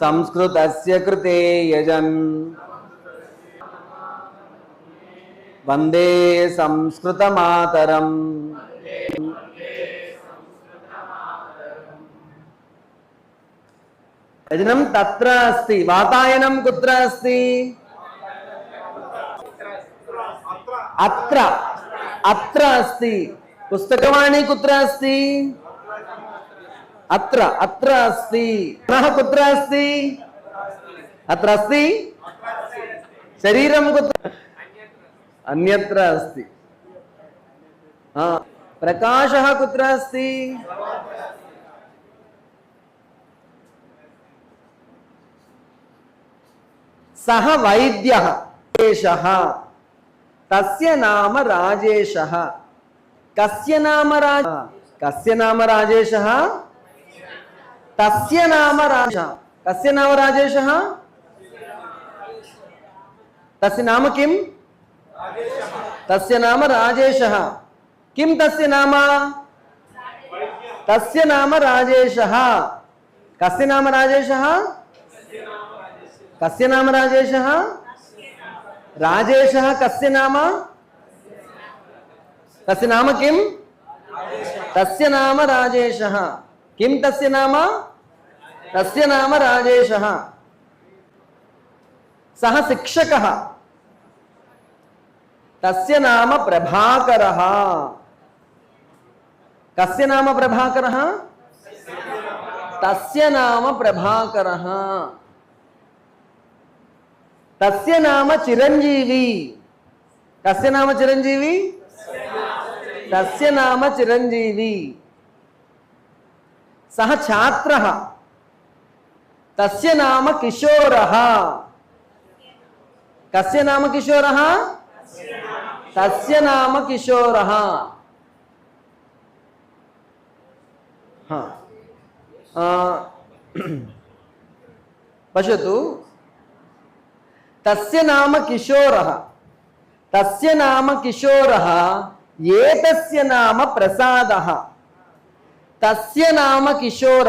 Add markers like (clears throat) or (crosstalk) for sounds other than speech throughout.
సంస్కృతస్య కృతే యజన్ వందే సంస్కృతమాతరం యజనం తత్ర అస్తి వాతాయనం కుత్ర అస్తి అత్ర అత్ర అస్తి పుస్తకవాణి కుత్ర అస్తి अत्र अत्र अस्ति। पुनः कुत्र अस्ति? अत्र अस्ति? शरीरं कुत्र? अन्यत्र अस्ति। हा, प्रकाशः कुत्र अस्ति? सः वैद्यः एषः तस्य नाम राजेशः। कस्य नाम राज, कस्य नाम राजेशः? तस्य नाम राजेशः कस्य नाम राजेशः? तस्य नाम तस्य नाम राजेशः। किं तस्य नाम? तस्य नाम राजेशः। कस्य नाम राजेशः? कस्य नाम राजेशः? राजेशः कस्य नाम? तस्य नाम तस्य नाम राजेशः। तस्य नाम? तस्य नाम राजेशः। सः शिक्षकः। तस्य नाम प्रभाकरः। कस्य नाम प्रभाकरः? तस्य नाम प्रभाकरः। तस्य नाम चिरञ्जीवी कस्य नाम चिरञ्जीवी तस्य नाम चिरञ्जीवी सः छात्रः। तस्य नाम किशोर। कस्य नाम किशोर? तस्य नाम किशोर। हाँ। (clears throat) पश्य तस्य नाम किशोर। तस्य नाम किशोर एक नाम प्रसाद। तस्य नाम किशोर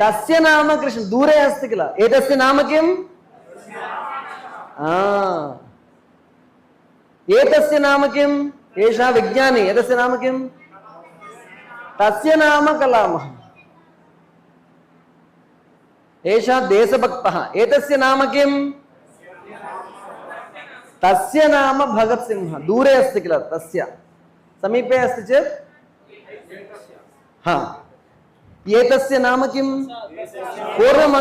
तस्य नाम कृष्ण, दूरे अस्ति किल? एतस्य नाम किम्? एतस्य नाम किम्? एषः विज्ञानी, एतस्य नाम किम्? तस्य नाम कलामः। एषः देशभक्तः, एतस्य नाम किम्? तस्य नाम भगत्सिंहः, दूरे अस्ति किल? तस्य। समीपे अस्ति चेत्? हा। एतस्य नाम किं पूर्वं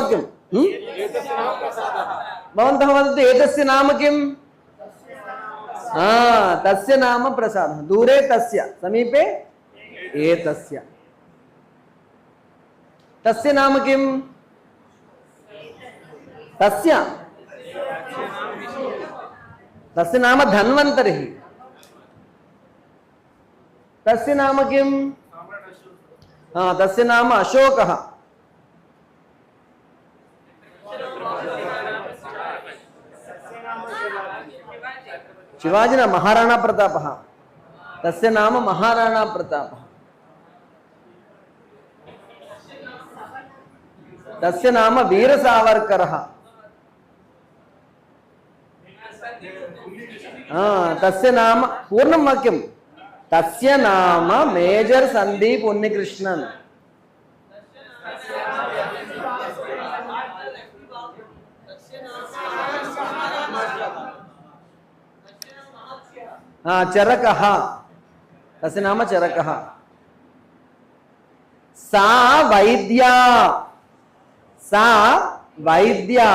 भवन्तः एतस्य नाम किं हा, तस्य नाम प्रसादः। दूरे तस्य, समीपे एतस्य। तस्य नाम किं तस्य? तस्य नाम धन्वन्तरिः। तस्य नाम किम्? हाँ तस् नाम अशोक। शिवाजी न महाराणा प्रताप। तस्य नाम महाराणा प्रताप। तस्य नाम वीर सावरकर हाँ तस्य नाम पूर्ण वाक्यम। तस्य नाम मेजर संदीप उन्नीकृष्णन हाँ चरक। तस्य नाम चरक। सा वैद्या। सा वैद्या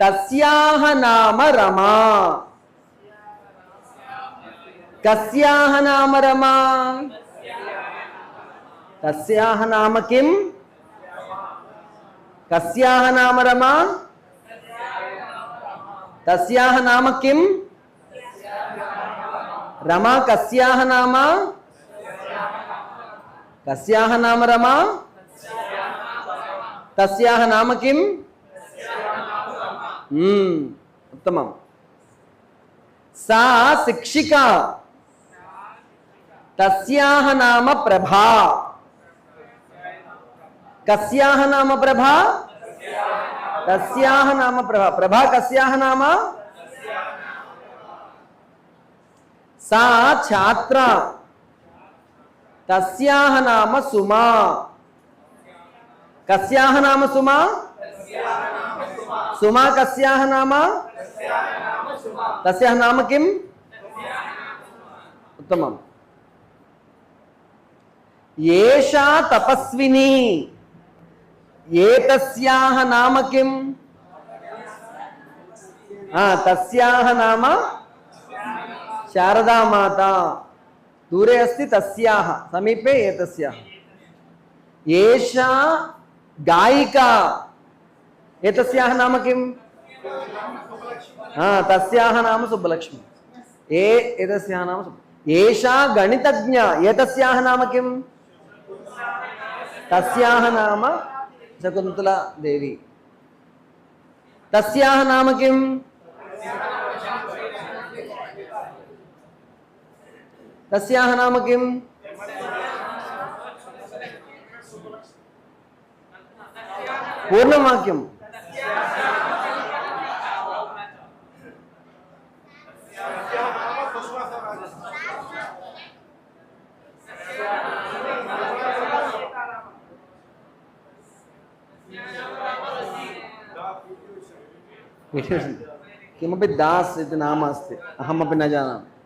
तस्याह नाम रमा। కస్యాహ నామ రమా కస్యాహ నామ కిం? కస్యాహ నామ రమా తస్యాహ నామ కిం? రమా కస్యాహ నామ కస్యాహ నామ రమా తస్యాహ నామ కిం ఉత్తమం. సా శిక్షిక तस्याह नाम प्रभा। कस्याह नाम प्रभा? तस्याह नाम प्रभा। प्रभा कस्याह नाम? सा छात्रा। तस्याह नाम सुमा। कस्याह नाम सुमा? सुमा कस्याह नाम? तस्याह नाम किम? उत्तमम्। ఏషా తపస్విని. ఏతస్యాహ నామ కిం? తస్యాహ నామ శారదామాత దూరే అస్తి తస్యాహ సమీపే ఏతస్యాహ. ఏషా గాయికా. ఏతస్యాహ నామ కిం? తస్యాహ నామ సుబ్బలక్ష్మి. ఏ ఏతస్యాహ నామ సుబ్బ ఏషా గణితజ్ఞ ఏతస్యాహ నామ కిం? తస్యాహ నామ శకుంతల దేవి. తస్యాహ నామ కిం? తస్యాహ నామ కిం? పూర్ణవాక్యం. किमपि दास् इति नाम अस्ति अहमपि न जानामि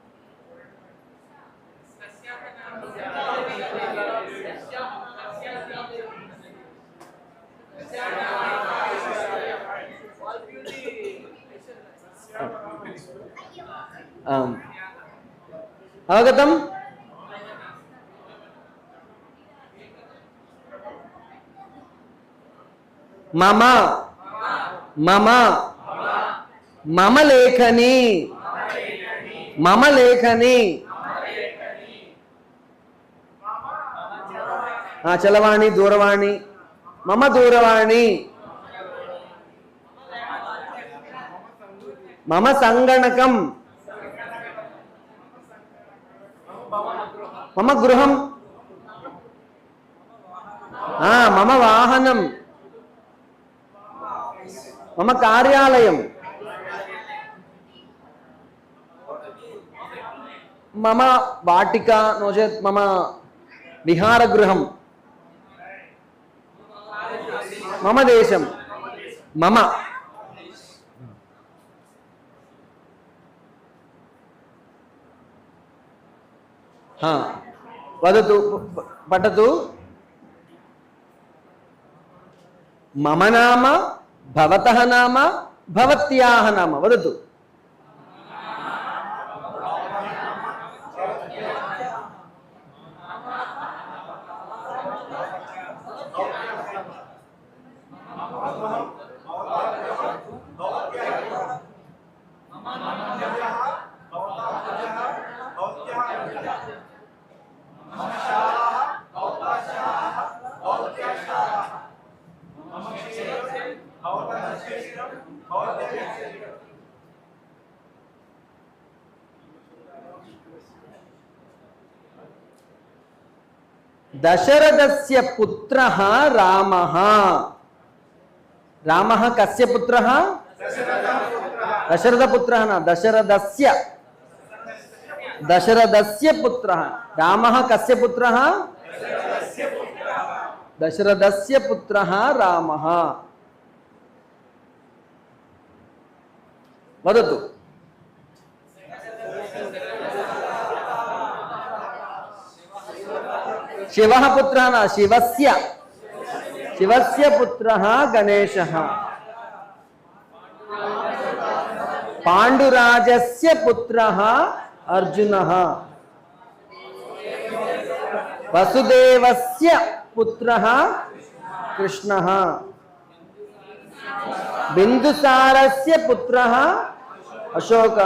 अवगतम् मम। मम। మమ లేఖని మమ లేఖని ఆ, చలవాణి దూరవాణి. మమ దూరవాణి. మమ సంగణకం. మమ గృహం. మమ వాహనం. మమ కార్యాలయం. మమ వాటిక నో చేత్ మమ విహారగృహం. మమ దేశం. మమ. వదతు పఠతు. మమ నామ భవత నామ భవత్యాహ నామ. వదతు. దశరథస్య పుత్రः రామः రామः కస్య పుత్రः దశరథపుత్రः न దశరథస్య దశరథస్య పుత్రः రామः కస్య పుత్రः దశరథస్య పుత్రः రామः వదతు शिव पुत्र न शिव से शिव से पुत्र गणेश। पांडुराज से पुत्र अर्जुन। वसुदेव से पुत्र कृष्ण। बिंदुसार से पुत्र अशोक।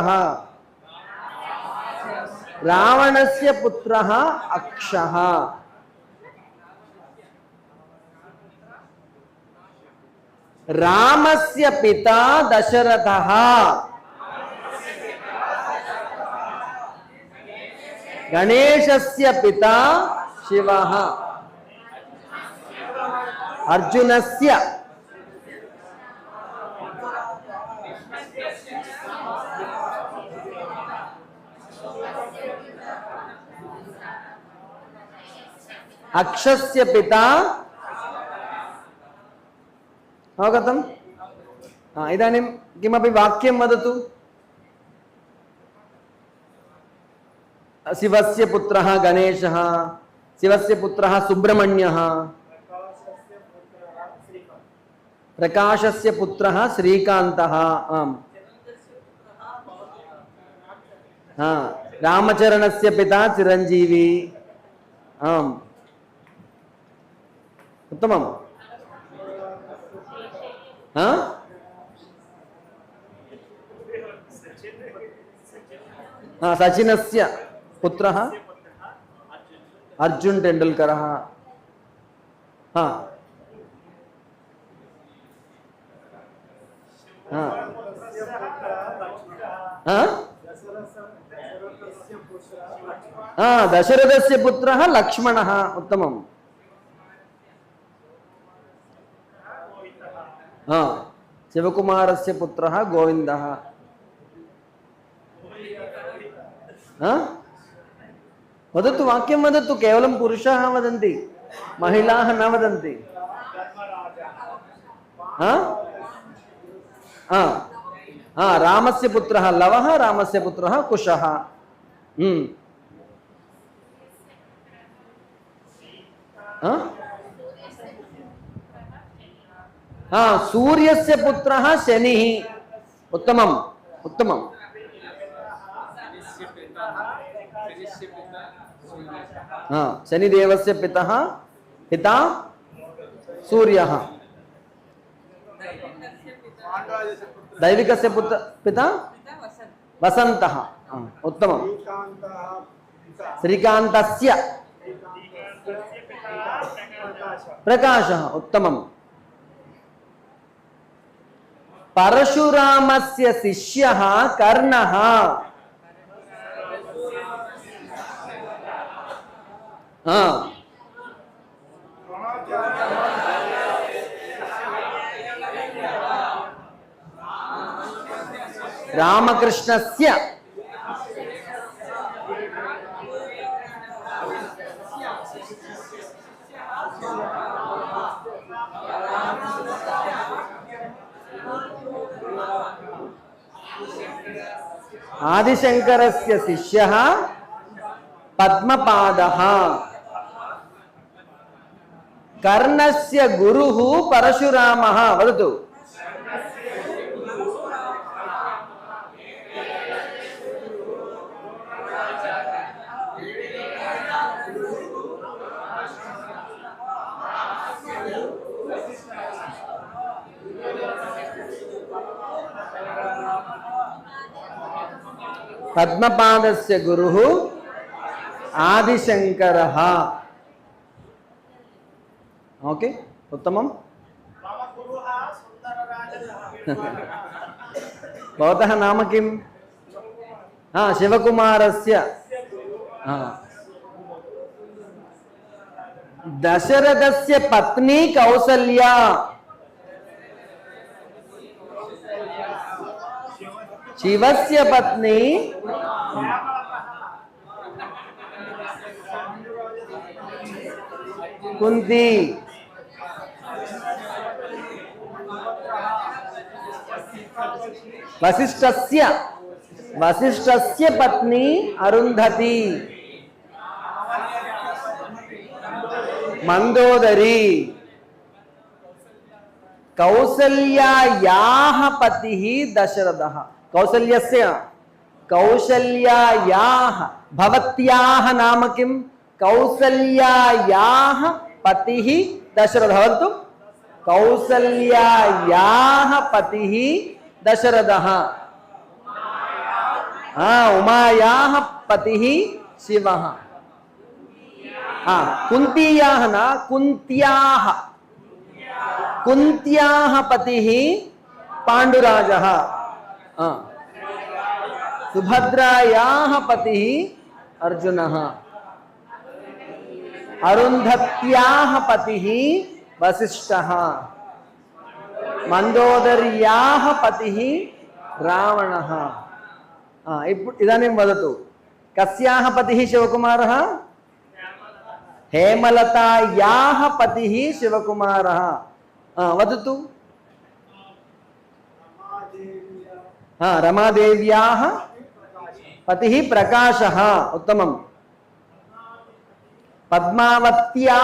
रावण से पुत्र अक्ष। రామస్య పితా దశరథः గణేశస్య పితా శివः అర్జునస్య అక్షస్య పిత अवगतं हा इदानीं किमपि वाक्यं वदतु शिवस्य पुत्रः गणेशः शिवस्य पुत्रः सुब्रह्मण्यः प्रकाशस्य पुत्रः श्रीकान्तः आम् हा रामचरणस्य पिता चिरञ्जीवी आम् उत्तमम् हा? हा, सचिनस्य पुत्रः अर्जुन तेंडुलकरः। हा। हा। हा? हा दशरथस्य पुत्रः लक्ष्मणः उत्तमम्। శివకుమారస్య పుత్ర గోవింద. వదతు వాక్యం వదతు కేవలం పురుష వదంతి మహిళా న వదంతి. రామస్య పుత్ర లవ రామస్య పుత్ర కుశ. Huh? हा? सूर्यस्य पुत्रः शनिः। उत्तमम् उत्तमम्। हा शनिदेवस्य पितः पिता सूर्यः। दैविकस्य पुत्र पिता वसन्तः। हा, उत्तमम्। श्रीकान्तस्य। प्रकाशः उत्तमम्। परशुरामस्य शिष्यः कर्ण। रामकृष्णस्य ఆదిశంకరస్య శిష్య పద్మపాద. కర్ణస్య గురు పరశురామ. వదతు. పద్మపాదస్య గురుः ఆదిశంకరः ఓకే ఉత్తమం भवतः नाम किं हा शिवकुमारस्य हा. दशरथस्य पत्नी कौसल्या शिवस्य पत्नी। कुन्ती। वसिष्ठस्य। वसिष्ठस्य पत्नी अरुन्धती। मंदोदरी कौसल्यायाः पतिः दशरथः। कौसल्यस्य? कौशल्यायाः भवत्याः नाम किं कौसल्यायाः पतिः दशरथः वदतु कौसल्यायाः पतिः दशरथः। हा, उमायाः पतिः शिवः। हा, कुन्तीयाः न, कुन्त्याः। कुन्त्याः पतिः पाण्डुराजः। సుభద్రాయాः పతి అర్జున. అరుంధత్యాः పతి వసిష్ఠः మందోదర్యాः పతి రావణ. ఇప్పుడు ఇదాनीं వదతు. కస్యాः పతి శివకుమార? హేమలతాయాः పతి శివకుమార. వదతు. हाँ रमादेव्या पति प्रकाश उत्तम पद्मावत्या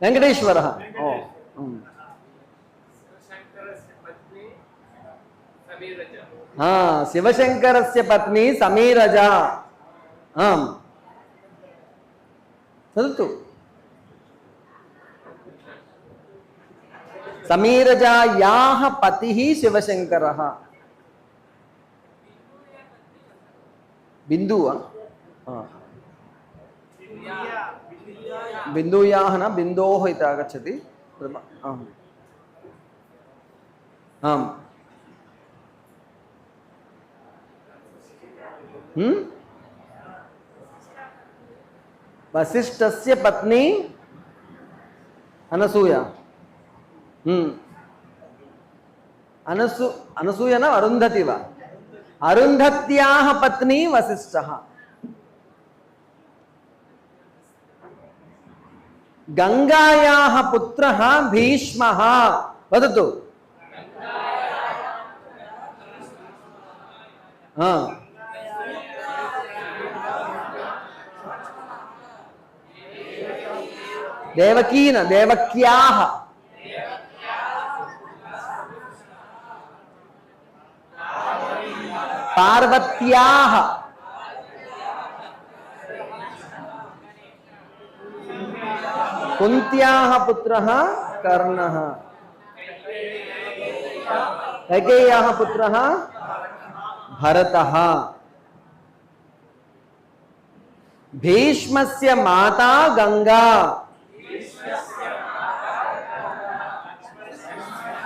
वेंकटेश्वर हाँ शिवशंकर पत्नी समीरजा। हाँ चलतु समीरजा या पति ही। शिवशंकर बिंदु बिंदूया न बिंदो आगछति आम। वशिष्ठ से पत्नी अनसूया। అనసు అనసూయన అరుంధతివ. అరుంధతి పత్ని వసిష్ఠः గంగాయాः పుత్ర భీష్మ. వదతు. దేవకీన దేవక్యాः पार्वत्या। कुंत्या पुत्र कर्ण। कैकेय्या पुत्र भरत। भीष्मस्य माता गंगा।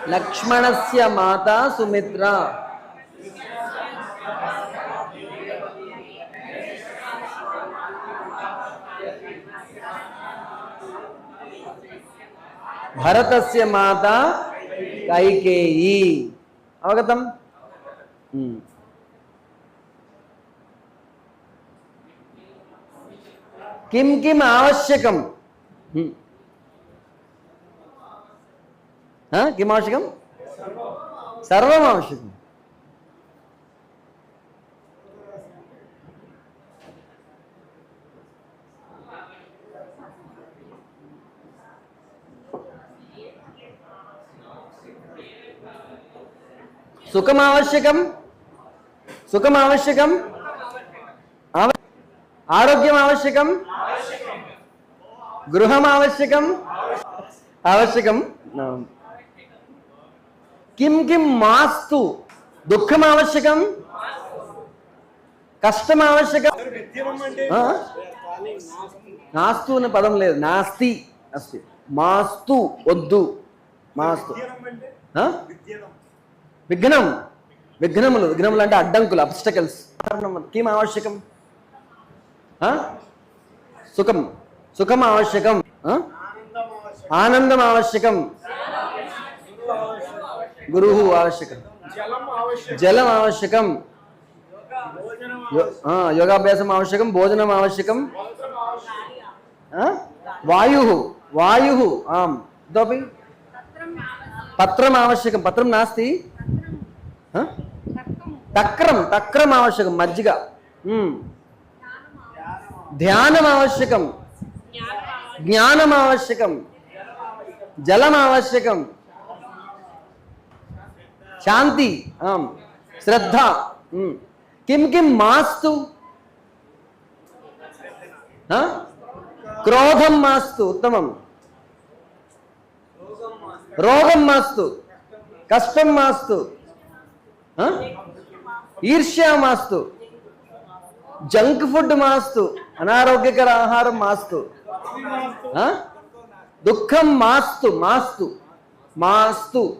लक्ष्मणस्य माता सुमित्रा। భరతస్య మాత కైకేయి. అవగతం. కిం కిం ఆవశ్యకం? కిం ఆవశ్యకం? సర్వం ఆవశ్యకం. సుఖం ఆవశ్యకం సుఖం ఆవశ్యకం ఆవ- ఆరోగ్యం ఆవశ్యకం గృహం ఆవశ్యకం. ఆవశ్యకం. కిం కిం మాస్తు దుఃఖం ఆవశ్యకం కష్టం ఆవశ్యకం? నాస్తు అనే పదం లేదు. నాస్తి. అస్తి. మాస్తు వద్దు. మాస్తు? విఘ్నం. విఘ్నములు. విఘ్నములు అంటే అడ్డంకులు అబ్స్టకల్స్ కిం ఆవశ్యకం? సుఖం. సుఖం ఆవశ్యకం. ఆనందం ఆవశ్యకం. గురు ఆవశ్యకం. జలం ఆవశ్యకం. యోగాభ్యాసం ఆవశ్యకం భోజనం ఆవశ్యకం. వాయు వాయు ఆం ఇతోపి పత్రం ఆవశ్యకం. పత్రం నాస్తి. తక్రం తక్రం ఆవశ్యకం మజ్జిగ. ధ్యానం ఆవశ్యకం. జ్ఞానం ఆవశ్యకం. జలం ఆవశ్యకం. శాంతి ఆం శ్రద్ధ కిం కిం మాస్తు? క్రోధం మాస్తు ఉత్తమం. రోగం మాస్తు. కష్టం మాస్తు. ఈర్ష్యా మాస్తు. Junk food మాస్తు. అనారోగ్యకర ఆహారం మాస్తు. దుఃఖం మాస్తు మాస్తు. మాస్తు.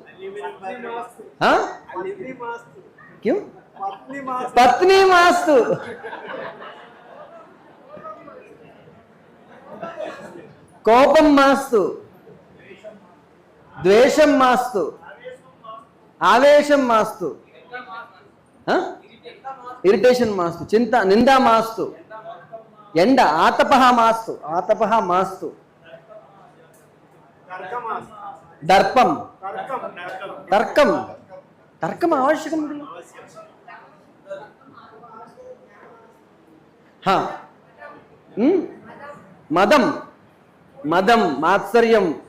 క్యూ? పత్ని మాస్తు. కోపం మాస్తు. ద్వేషం మాస్తు. ఆవేశం మాస్తు. ఆ? ఇరిటేషన్ మాస్తు చింత నిందా మాస్తు. ఎండ ఆతపహ మాస్తు ఆతపహ మాస్తు. దర్పం. తర్కం. తర్కం ఆవశ్యకం మదం. మదం మాత్సర్యం.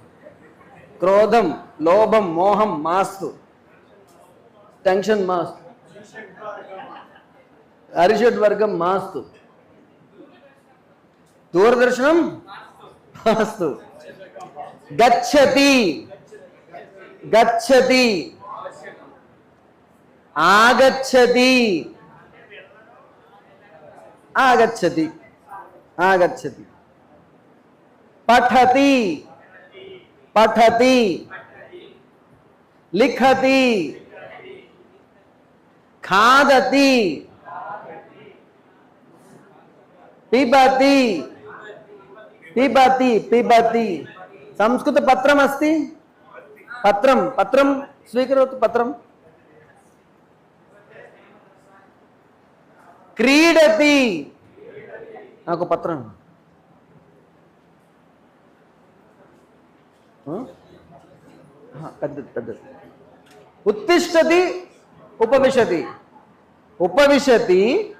క్రోధం లోభం మోహం మాస్తు. టెన్షన్ మాస్తు. అరిషడ్ వర్గం మాస్తు. దూరదర్శనం మాస్తు. గచ్చతి. గచ్చతి. ఆగచ్చతి. ఆగచ్చతి. ఆగచ్చతి. పఠతి. పఠతి. లిఖతి. ఖాదతి. పిబతి. పిబతి పిబతి. సంస్కృత పత్రం అస్తి? పత్రం పత్రం స్వీకరోతు పత్రం. క్రీడతి. నాకు పత్రం. పెద్దది పెద్దది. ఉత్తిష్టతి ఉపవిశతి. ఉపవిశతి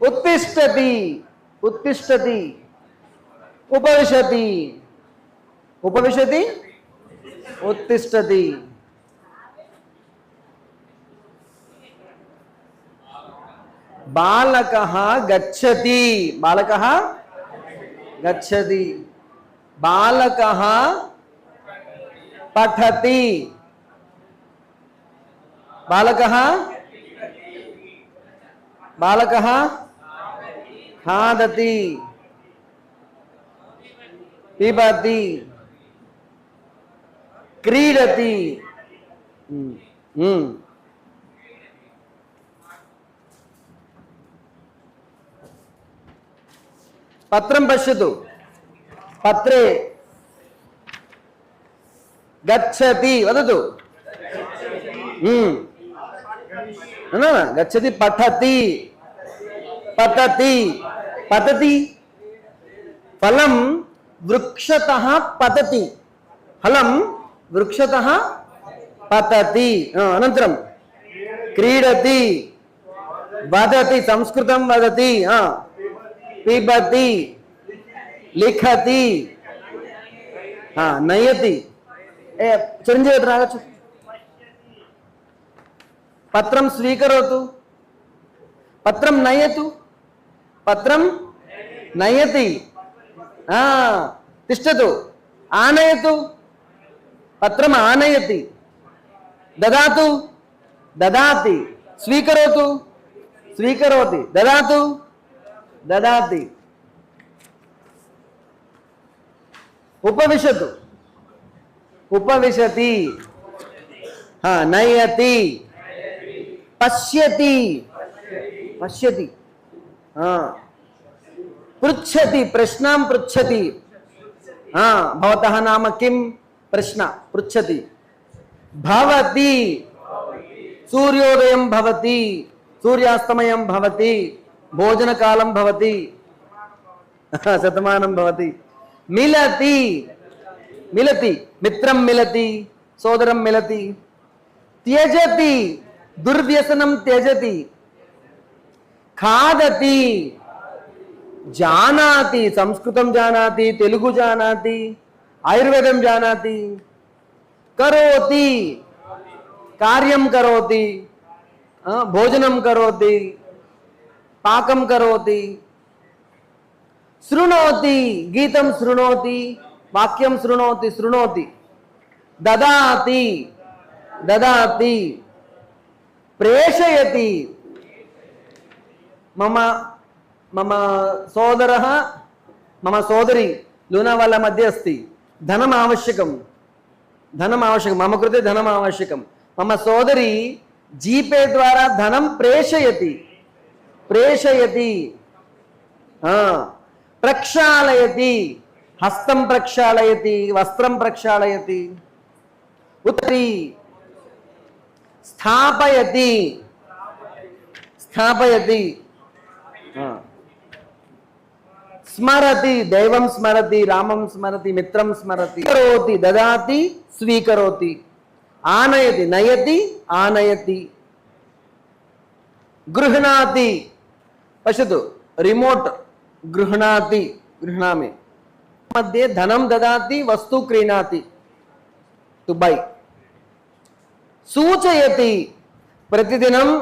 ఉత్తిష్టతి ఉత్తిష్టతి ఉపవిశతి ఉపవిశతి ఉత్తిష్టతి బాలక గచ్చతి బాలక గచ్చతి బాలక పఠతి బాలక బాలక ఖాదతి పిబతి క్రీడతి. పత్రం పశ్యతు. పత్రే. గచ్చతి. వదతు. గచ్చతి పఠతి. न, పతతి. ఫలం వృక్షత పతతి. ఫలం వృక్షత పతతి. అనంతరం క్రీడతి. వదతి సంస్కృతం వదతి. పిబతి లిఖతి. నయతి. ఏ చిరంజీవి రాగచ్చు పత్రం స్వీకరోతు. పత్రం నయతు. పత్రం నయతి. తిష్టతు. ఆనయతు. పత్రం ఆనయతి. దదాతు. దదాతి. స్వీకరోతు. స్వీకరోతి. దదాతు. దదాతి. ఉపవిశతు. ఉపవిశతి. నయతి. పశ్యతి. పశ్యతి. हाँ। पृछति हाँ, प्रश्न पृछति हाँ भवत नाम किम प्रश्न पृछति सूर्योदय सूर्योदयं भोजन सूर्यास्तमयं भवति। मिलती भवति। हाँ, शतमानं भवति। मिलती। मिलती। मित्रं मिलति। त्यजति। दुर्व्यसनम त्यजति। ఖాదతి. జానాతి సంస్కృతం జానాతి తెలుగు జానాతి ఆయుర్వేదం జానాతి. కరోతి. కార్యం కరోతి. భోజనం కరోతి. పాకం కరోతి. శృణోతి. గీతం శృణోతి. వాక్యం శృణోతి శృణోతి. దదాతి. దదాతి. ప్రేషయతి. మమ మమ సోదర మమ సోదరి లూనా వాళ్ళ మధ్య అస్తి. ధనం ఆవశ్యకం. ధనం ఆవశ్యకం. మమ కృతే ధనం ఆవశ్యకం. మమ సోదరి జీపే ద్వారా ధనం ప్రేషయతి. ప్రేషయతి. ప్రక్షాళయతి. హస్తం ప్రక్షాళయతి వస్త్రం ప్రక్షాళయతి. ఉత్తరి స్థాపయతి. స్థాపయతి. हाँ। स्मरती, दैव स्मरति, रामं स्मरति, मित्र स्मरति। करोति, ददाति, स्वीकरोति। आनयति, नयति, आनयति। गृहणाति रिमोट गृहणाति, गृहणामि। मध्ये धनं ददाति, वस्तु क्रीणाति टु बै सूचयति, प्रतिदिनं